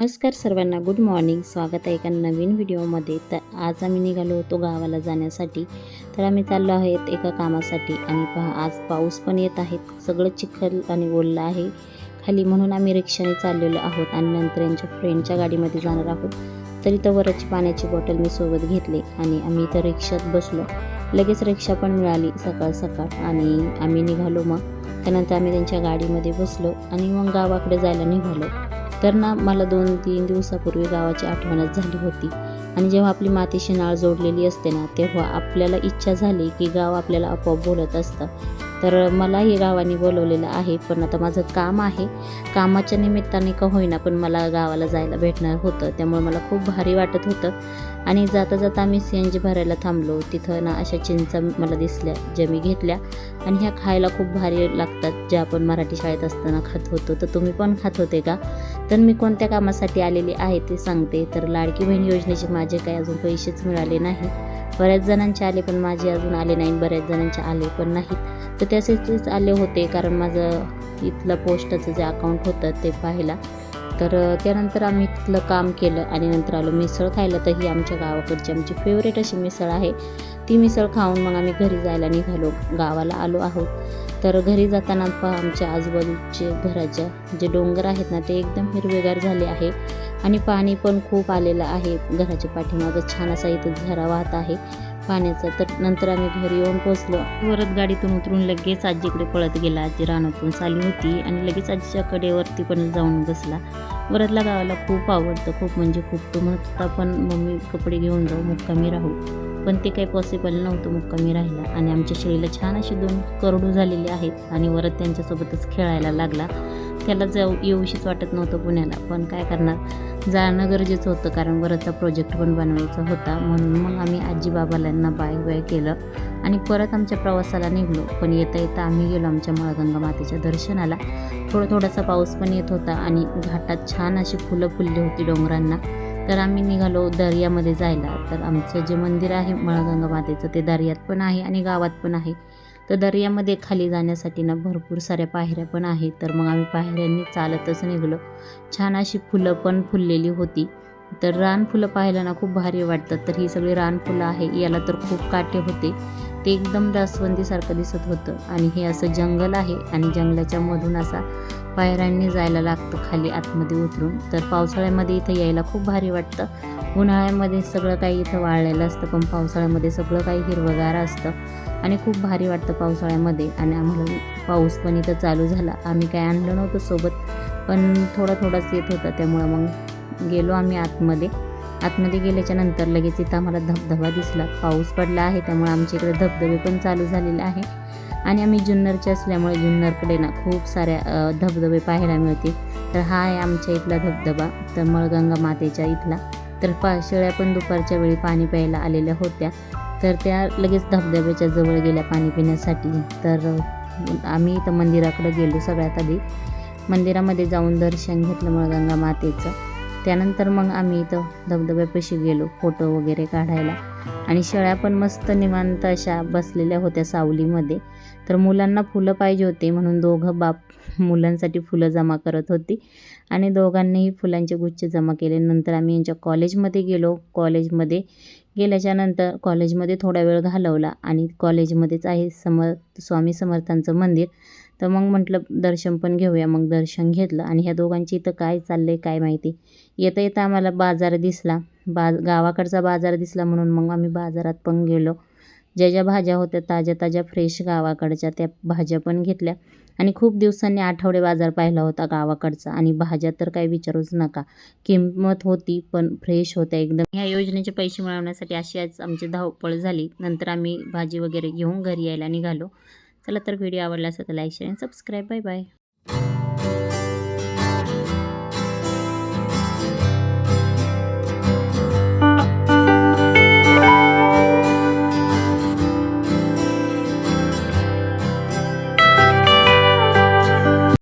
नमस्कार सर्वांना good morning स्वागत आहे एका नवीन व्हिडिओमध्ये तर आज आम्ही निघालो होतो गावाला जाण्यासाठी. तर आम्ही चाललो आहेत एका कामासाठी. आणि पहा आज पाऊस पण येत आहे. सगळं चिखल आणि ओललं आहे. खाली म्हणून आम्ही रिक्षाने चाललेलो आहोत आणि नंतर यांच्या फ्रेंडच्या गाडीमध्ये जाणार आहोत. तर इथं वरची पाण्याची बॉटल मी सोबत घेतली आणि आम्ही इथं रिक्षात बसलो. लगेच रिक्षा पण मिळाली सकाळ सकाळ आणि आम्ही निघालो मग. त्यानंतर आम्ही त्यांच्या गाडीमध्ये बसलो आणि मग गावाकडे जायला निघालो. तर ना मला दोन तीन दिवसापूर्वी गावाची आठवणच झाली होती. आणि जेव्हा आपली मातीशी नाळ जोडलेली असते ना तेव्हा आपल्याला इच्छा झाली की गाव आपल्याला आपोआप बोलत असतं. तर मलाही गावाने बोलवलेलं आहे पण आता माझं काम आहे. कामाच्या निमित्ताने का होईना पण मला गावाला जायला भेटणार होतं त्यामुळे मला खूप भारी वाटत होतं. आणि जाता जाता आम्ही सी एन जी भरायला थांबलो. तिथं ना अशा चिंचा मला दिसल्या ज्या मी घेतल्या. आणि ह्या खायला खूप भारी लागतात ज्या आपण मराठी शाळेत असताना खात होतो. तर तुम्ही पण खात होते का? तर मी कोणत्या कामासाठी आलेली आहे ते सांगते. तर लाडकी बहीण योजनेचे माझे काही अजून पैसेच मिळाले नाही. बऱ्याच जणांचे आले पण माझे अजून आले नाही. बऱ्याच जणांचे आले पण नाहीत. तर त्यासाठीच आले होते कारण माझं इथलं पोस्टाचं जे अकाउंट होतं ते पाहिला. तर त्यानंतर आम्ही तिथलं काम केलं आणि नंतर आलो मिसळ खायला. तर ही आमच्या गावाकडची आमची फेवरेट अशी मिसळ आहे. ती मिसळ खाऊन मग आम्ही घरी जायला निघालो. गावाला आलो आहोत. तर घरी जाताना पहा आमच्या आजूबाजूचे घराच्या जे डोंगर आहेत ना ते एकदम हिरवेगार झाले आहे. आणि पाणी पण खूप आलेलं आहे. घराच्या पाठीमागं छान असा इथं झरा वाहत आहे. पाण्याचा तर नंतर आम्ही घरी येऊन पोचलो वरत गाडीतून उतरून लगेच आजीकडे पळत गेला. आजी रानातून साली होती आणि लगेच आजीच्या कडेवरती पण जाऊन बसला. वरदला गावाला खूप आवडतं खूप म्हणजे खूप. तो म्हणत पण मम्मी कपडे घेऊन जाऊ मुक्कामी राहू. पण ते काही पॉसिबल नव्हतं मुक्कामी राहिला. आणि आमच्या शेळीला छान असे दोन करडू झालेले आहेत. आणि वरद त्यांच्यासोबतच खेळायला लागला. त्याला जाऊ येऊशीच वाटत नव्हतं पुण्याला. पण काय करणार? जाणं गरजेचं होतं कारण वरचा प्रोजेक्ट पण बनवायचा होता. म्हणून मग आम्ही आजी बाबालांना बाय बाय केलं आणि परत आमच्या प्रवासाला निघलो. पण येता येता आम्ही गेलो आमच्या मळगंगा मातेच्या दर्शनाला. थोडा थोडासा पाऊस पण येत होता आणि घाटात छान अशी फुलं फुलली होती डोंगरांना. तर आम्ही निघालो दर्यामध्ये जायला. तर आमचं जे मंदिर आहे मळगंगा मातेचं ते दर्यात पण आहे आणि गावात पण आहे. तर दर्यामध्ये खाली जाण्यासाठी ना भरपूर साऱ्या पायऱ्या पण आहेत. तर मग आम्ही पायऱ्यांनी चालतच निघलो. छान अशी फुलं पण फुललेली होती. तर रानफुलं पाहायला ना खूप भारी वाटतात. तर ही सगळी रानफुलं आहे. याला तर खूप काटे होते. ते एकदम दासवंदीसारखं दिसत होतं. आणि हे असं जंगल आहे आणि जंगलाच्या मधून असा पायऱ्यांनी जायला लागतं खाली आतमध्ये उतरून. तर पावसाळ्यामध्ये इथं यायला खूप भारी वाटतं. उन्हाळ्यामध्ये सगळं काही इथं वाळलेलं असतं पण पावसाळ्यामध्ये सगळं काही हिरवगार असतं. आणि खूप भारी वाटतं पावसाळ्यामध्ये. आणि आम्हाला पाऊस पण इथं चालू झाला. आम्ही काय आणलं नव्हतं सोबत पण थोडा थोडाच येत होता. त्यामुळं मग गेलो आम्ही आतमध्ये. आतमध्ये गेल्याच्यानंतर लगेच इथं आम्हाला धबधबा दिसला. पाऊस पडला आहे त्यामुळे आमच्या इकडे धबधबे पण चालू झालेले आहे. आणि आम्ही जुन्नरचे असल्यामुळे जुन्नरकडे ना खूप साऱ्या धबधबे पाहायला मिळते तर हा आहे आमच्या इथला धबधबा तर मळगंगा मातेच्या इथला. तर पा शेळ्या पण दुपारच्या वेळी पाणी प्यायला आलेल्या होत्या. तर त्या लगेच धबधब्याच्या जवळ गेल्या पाणी पिण्यासाठी. तर आम्ही इथं मंदिराकडे गेलो सगळ्यात आधी. मंदिरामध्ये जाऊन दर्शन घेतलं मळगंगा मातेचं. त्यानंतर मग आम्ही इथं धबधब्यापाशी गेलो फोटो वगैरे काढायला. आणि शेळ्या पण मस्त निवांत अशा बसलेल्या होत्या सावलीमध्ये. तर मुलांना फुलं पाहिजे होते म्हणून दोघं बाप मुलांसाठी फुलं जमा करत होती. आणि दोघांनीही फुलांचे गुच्छ जमा केले. नंतर आम्ही यांच्या कॉलेजमध्ये गेलो. कॉलेजमध्ये गेल्याच्यानंतर कॉलेजमध्ये थोडा वेळ घालवला. आणि कॉलेजमध्येच आहे समर्थ स्वामी समर्थांचं मंदिर. तर मग म्हटलं दर्शन पण घेऊया. मग दर्शन घेतलं आणि ह्या दोघांची इथं काय चाललं आहे काय माहिती. येता येता आम्हाला बाजार दिसला. बा गावाकडचा बाजार दिसला म्हणून मग आम्ही बाजारात पण गेलो. ज्या ज्या भाज्या होत्या ताज्या ताज्या फ्रेश गावाकडच्या त्या भाज्या पण घेतल्या. आणि खूप दिवसांनी आठवडे बाजार पाहिला होता गावाकडचा आणि भाज्या तर काही विचारूच नका. किंमत होती पण फ्रेश होत्या एकदम. ह्या योजनेचे पैसे मिळवण्यासाठी अशी आज आमची धावपळ झाली. नंतर आम्ही भाजी वगैरे घेऊन घरी यायला निघालो. चला तर व्हिडिओ आवडला असेल तर लाईक शेअर आणि सबस्क्राईब. Bye bye.